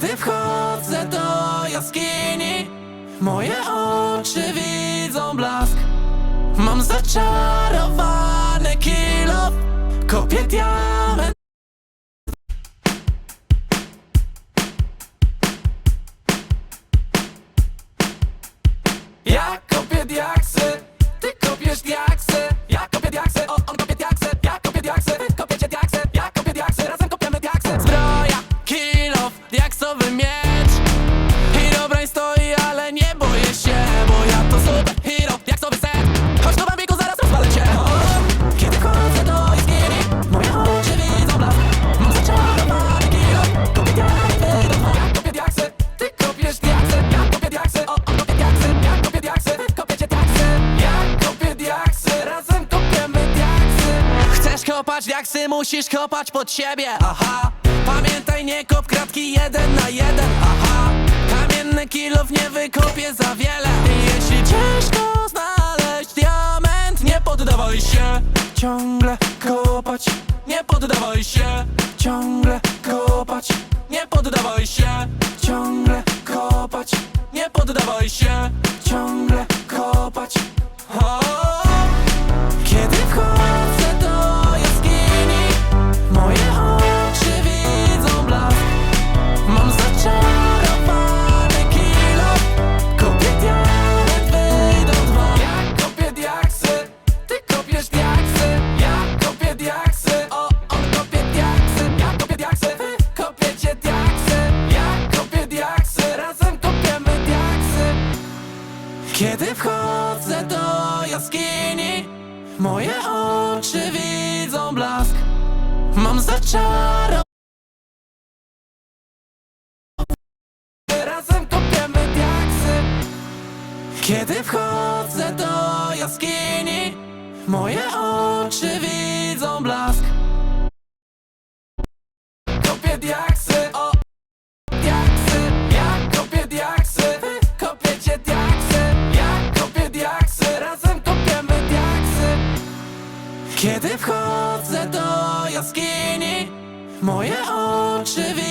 Kiedy wchodzę do jaskini Moje oczy widzą blask. Mam zaczarowany kilo Kopię diament Ja kopię diaksy, ty kopiesz diaksy Kopać diaksy, musisz kopać pod siebie. Aha, pamiętaj nie kop kratki jeden na jeden. Aha, kamienny kilof nie wykopie za wiele. Jeśli ciężko znaleźć diament Nie poddawaj się. Ciągle kopać. Nie poddawaj się. Ciągle kopać. Nie poddawaj się. Ciągle kopać. Nie poddawaj się. Ciągle kiedy wchodzę do jaskini Moje oczy widzą blask. Mam zaczarowany Razem kopiemy diaksy. Kiedy wchodzę do jaskini Moje oczy widzą blask. Kopię diaksy, Kiedy wchodzę do jaskini Moje oczy widzą